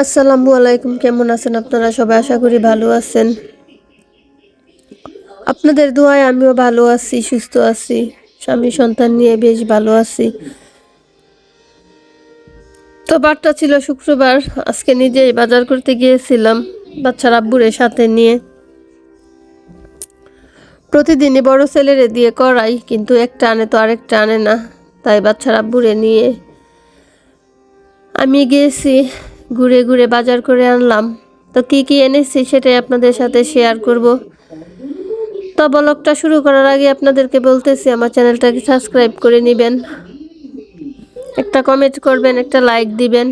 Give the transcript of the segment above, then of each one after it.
আসসালামু আলাইকুম, কেমন আছেন আপনারা? সবাই আশা করি ভালো আছেন। আপনাদের দোয়ায় আমিও ভালো আছি, সুস্থ আছি। স্বামী সন্তান নিয়ে বেশ ভালো আছি। তো বারটা ছিল শুক্রবার, আজকে নিজেই বাজার করতে গিয়েছিলাম বাচ্চার আব্বুরের সাথে নিয়ে। প্রতিদিনই বড় ছেলেরে দিয়ে করাই, কিন্তু একটা আনে তো আরেকটা আনে না। তাই বাচ্চার আব্বুরে নিয়ে আমি গিয়েছি। ঘুরে ঘুরে বাজার করে আনলাম। তো কি কি এনেছি সেটাই আপনাদের সাথে শেয়ার করব। তো ব্লগটা শুরু করার আগে আপনাদেরকে বলতেছি, আমার চ্যানেলটাকে সাবস্ক্রাইব করে নেবেন। একটা কমেন্ট করবেন, একটা লাইক দিবেন।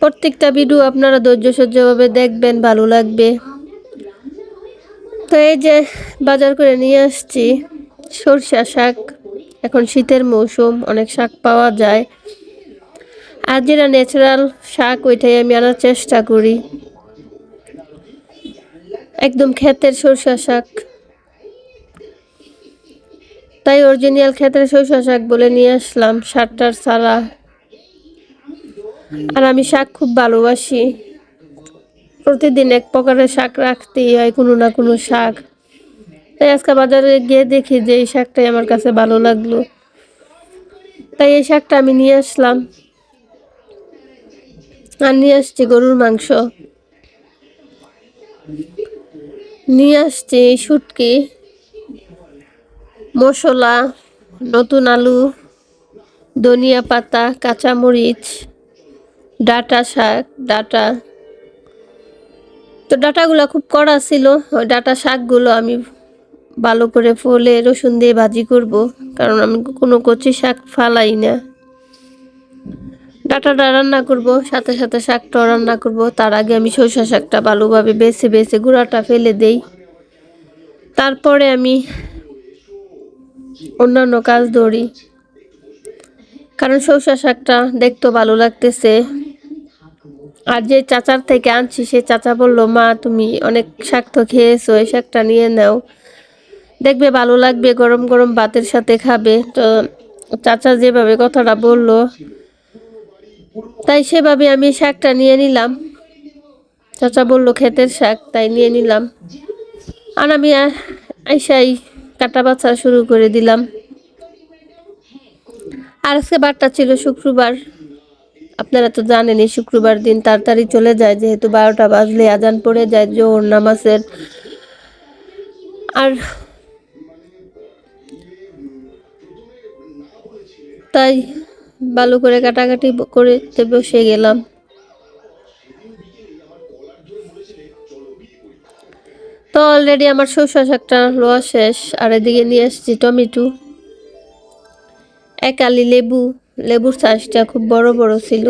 প্রত্যেকটা ভিডিও আপনারা ধৈর্য সহ্যভাবে দেখবেন, ভালো লাগবে। তো এই যে বাজার করে নিয়ে আসছি, সরষা শাক। এখন শীতের মৌসুম, অনেক শাক পাওয়া যায়। আর যেটা ন্যাচারাল শাক, ওইটাই আমি আনার চেষ্টা করি। একদম ক্ষেতের সরষা শাক। তাই অরিজিনাল ক্ষেতের সরষা শাক বলে নিয়ে আসলাম শাকটার সারা আর আমি শাক খুব ভালোবাসি। প্রতিদিন এক প্রকারের শাক রাখতেই হয় কোনো না কোনো শাক। তাই আজকে বাজারে গিয়ে দেখি যে এই শাকটাই আমার কাছে ভালো লাগল। তাই এই শাকটা আমি নিয়ে আসলাম। আর নিয়ে আসছি গরুর মাংস। নিয়ে আসছি শুটকি, মশলা, নতুন আলু, ধনিয়া পাতা, কাঁচামরিচ, ডাটা শাক, ডাটা। তো ডাটাগুলো খুব কড়া ছিল, ওই ডাটা শাকগুলো আমি ভালো করে ফলে রসুন দিয়ে ভাজি করব, কারণ আমি কোনো কচি শাক ফালাই না। ডাটাটা রান্না করব, সাথে সাথে শাকটাও রান্না করব। তার আগে আমি সরষা শাকটা ভালোভাবে বেছে বেছে গুঁড়াটা ফেলে দেই। তারপরে আমি অন্যান্য কাজ ধরি। কারণ সরষা শাকটা দেখতেও ভালো লাগতেছে। আর যে চাচার থেকে আনছি, সে চাচা বলল, মা, তুমি অনেক শাক তো খেয়েছো, এই শাকটা নিয়ে নাও। দেখবে ভালো লাগবে, গরম গরম ভাতের সাথে খাবে। তো চাচা যেভাবে কথাটা বলল তাই সেভাবে আমি শাকটা নিয়ে নিলাম। চাচা বলল ক্ষেতের শাক, তাই নিয়ে নিলাম। আর আমি আইসাই কাটা বাছা শুরু করে দিলাম। আর আজকে বারটা ছিল শুক্রবার। আপনারা তো জানেনই, শুক্রবার দিন তাড়াতাড়ি চলে যায়, যেহেতু বারোটা বাজলে আজান পড়ে যায়, জোহর নামাজের। আর তাই ভালো করে কাটাকাটি করতে বসে গেলাম। তো অলরেডি আমার শসা শাকটা লোয়া শেষ, আর এদিকে নিয়ে এসেছি টমেটো। এক আলি লেবু, লেবুর সাইজটা খুব বড় বড় ছিল।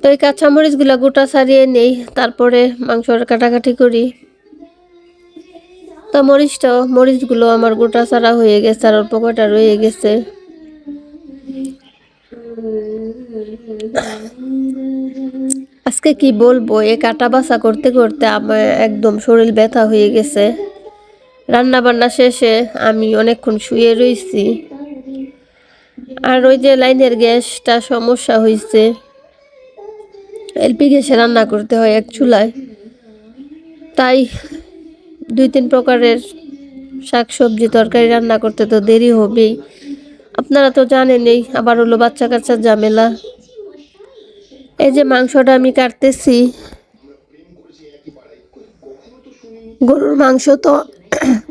তো এই কাঁচামরিচগুলো গোটা সারিয়ে নেই, তারপরে মাংসর কাটাকাটি করি। তো মরিচটাও, মরিচগুলো আমার গোটা সারা হয়ে গেছে, আর অল্প কটা রয়ে গেছে। আজকে কি বলব এ কাটা বাসা করতে করতে আমার একদম শরীর ব্যথা হয়ে গেছে। রান্না বান্না শেষে আমি অনেকক্ষণ শুয়ে রয়েছি আর ওই যে লাইনের গ্যাসটা সমস্যা হয়েছে এলপি গ্যাসে রান্না করতে হয় এক চুলায়। তাই দুই তিন প্রকারের শাক সবজি তরকারি রান্না করতে তো দেরি হবেই। আপনারা তো জানেনই, আবার হলো বাচ্চা কাচ্চার ঝামেলা। এই যে মাংসটা আমি কাটতেছি। গরুর মাংস তো,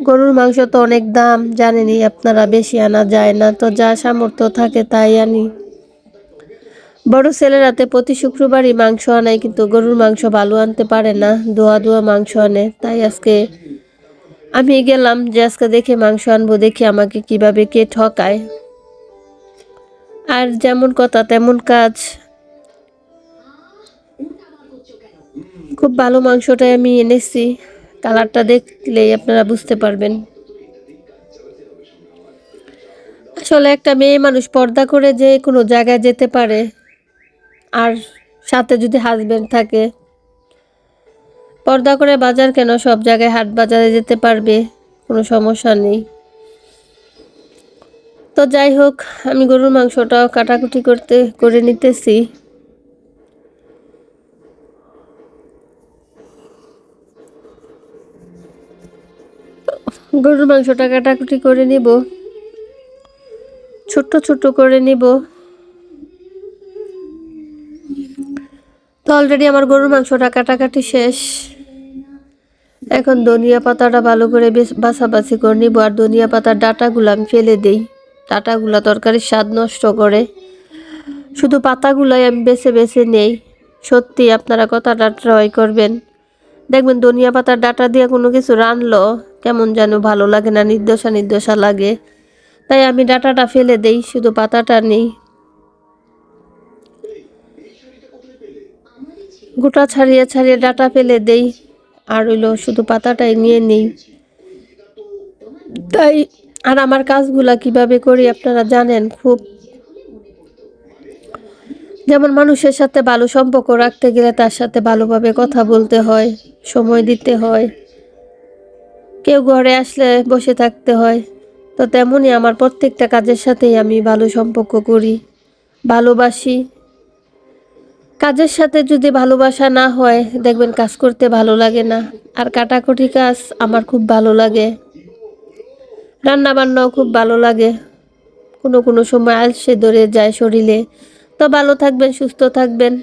গরুর মাংস তো অনেক দাম, জানেনই আপনারা, বেশি আনা যায় না। তো যা সামর্থ্য থাকে তাই আনি। বড় ছেলেরাতে প্রতি শুক্রবারই মাংস আনায়, কিন্তু গরুর মাংস ভালো আনতে পারে না, দোয়া দোয়া মাংস আনে। তাই আজকে আমি গেলাম যে আজকে দেখে মাংস আনব, দেখি আমাকে কীভাবে কে ঠকায়। আর যেমন কথা, তেমন কাজ। খুব ভালো মাংসটাই আমি এনেছি। কালারটা দেখলেই আপনারা বুঝতে পারবেন। আসলে একটা মেয়ে মানুষ পর্দা করে যে কোনো জায়গায় যেতে পারে, আর সাথে যদি হাজবেন্ড থাকে, পর্দা করে বাজার কেন সব জায়গায় হাট বাজারে যেতে পারবে? কোনো সমস্যা নেই। তো যাই হোক, আমি গরুর মাংসটাও কাটাকুটি করতে, করে নিতেছি। গরুর মাংসটা কাটাকুটি করে নিব। ছোট্ট ছোট্ট করে নিব। তো অলরেডি আমার গরুর মাংসটা কাটাকাটি শেষ। এখন ধনিয়া পাতাটা ভালো করে বেশ- বাছাবাছি করে নিব আর ধনিয়া পাতার ডাটাগুলো আমি ফেলে দেই। ডাটাগুলো তরকারির স্বাদ নষ্ট করে। শুধু পাতাগুলোই আমি বেছে বেছে নেই। সত্যি আপনারা কথাটা ট্রাই করবেন। দেখবেন ধনিয়া পাতার ডাটা দিয়ে কোনো কিছু রানলো, কেমন যেন ভালো লাগে না নির্দশা নির্দশা লাগে। তাই আমি ডাটাটা ফেলে দেই, শুধু পাতাটা নেই। গোটা ছাড়িয়ে ছাড়িয়ে ডাটা ফেলে দেই, আর হইল শুধু পাতাটাই নিয়ে নেই। তাই আর আমার কাজগুলা কীভাবে করি আপনারা জানেন, খুব যেমন মানুষের সাথে ভালো সম্পর্ক রাখতে গেলে তার সাথে ভালোভাবে কথা বলতে হয়, সময় দিতে হয়। কেউ ঘরে আসলে বসে থাকতে হয়, তো তেমনই আমার প্রত্যেকটা কাজের সাথেই আমি ভালো সম্পর্ক করি, ভালোবাসি। কাজের সাথে যদি ভালোবাসা না হয়, দেখবেন কাজ করতে ভালো লাগে না। আর কাটাকুটি কাজ আমার খুব ভালো লাগে। রান্না বান্নাও খুব ভালো লাগে। কোনো কোনো সময় আলসে ধরে যায় শরীরে। তো ভালো থাকবেন, সুস্থ থাকবেন।